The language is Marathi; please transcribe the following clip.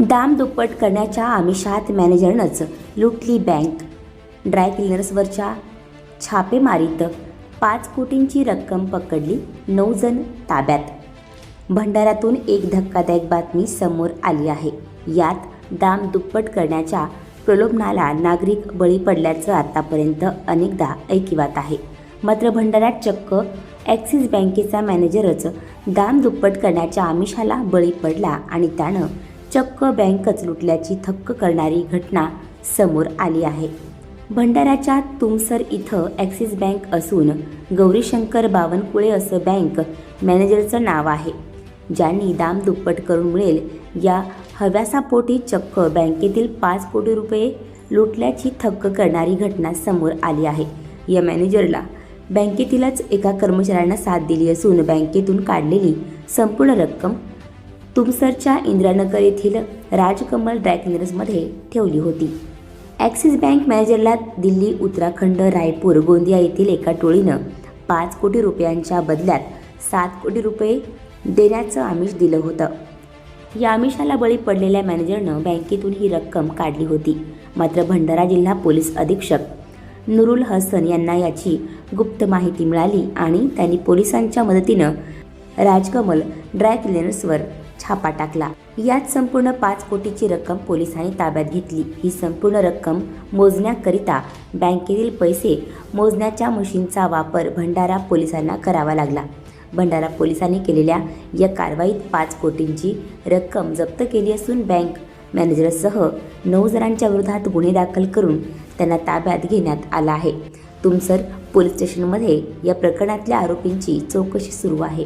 दाम दुप्पट करण्याच्या आमिषात मॅनेजरनंच लुटली बँक. ड्राय क्लिनर्सवरच्या छापेमारीत पाच कोटींची रक्कम पकडली नऊ जण ताब्यात. भंडाऱ्यातून एक धक्कादायक बातमी समोर आली आहे. यात दाम दुप्पट करण्याच्या प्रलोभनाला नागरिक बळी पडल्याचं आतापर्यंत अनेकदा ऐकिवात आहे. मात्र भंडाऱ्यात चक्क ॲक्सिस बँकेचा मॅनेजरच दाम दुप्पट करण्याच्या आमिषाला बळी पडला आणि त्यानं चक्क बँकच लुटल्याची थक्क करणारी घटना समोर आली आहे. भंडाऱ्याच्या तुमसर इथं ॲक्सिस बँक असून गौरीशंकर बावनकुळे असं बँक मॅनेजरचं नाव आहे. ज्यांनी दाम दुप्पट करून मिळेल या हव्यासापोटी चक्क बँकेतील पाच कोटी रुपये लुटल्याची थक्क करणारी घटना समोर आली आहे. या मॅनेजरला बँकेतीलच एका कर्मचाऱ्यानं साथ दिली असून बँकेतून काढलेली संपूर्ण रक्कम तुमसरच्या इंदिरानगर येथील राजकमल ड्रायक्लिनर्समध्ये ठेवली होती. ॲक्सिस बँक मॅनेजरला दिल्ली उत्तराखंड रायपूर गोंदिया येथील एका टोळीनं पाच कोटी रुपयांच्या बदल्यात सात कोटी रुपये देण्याचं आमिष दिलं होतं. या आमिषाला बळी पडलेल्या मॅनेजरनं बँकेतून ही रक्कम काढली होती. मात्र भंडारा जिल्हा पोलीस अधीक्षक नुरुल हसन यांना याची गुप्त माहिती मिळाली आणि त्यांनी पोलिसांच्या मदतीनं राजकमल ड्राय क्लिनर्सवर छापा टाकला. यात संपूर्ण पाच कोटीची रक्कम पोलिसांनी ताब्यात घेतली. ही संपूर्ण रक्कम मोजण्याकरिता बँकेतील पैसे मोजण्याच्या मशीनचा वापर भंडारा पोलिसांना करावा लागला. भंडारा पोलिसांनी केलेल्या या कारवाईत पाच कोटींची रक्कम जप्त केली असून बँक मॅनेजरसह नऊ जणांच्या विरोधात गुन्हे दाखल करून त्यांना ताब्यात घेण्यात आला आहे. तुमसर पोलीस स्टेशनमध्ये या प्रकरणातल्या आरोपींची चौकशी सुरू आहे.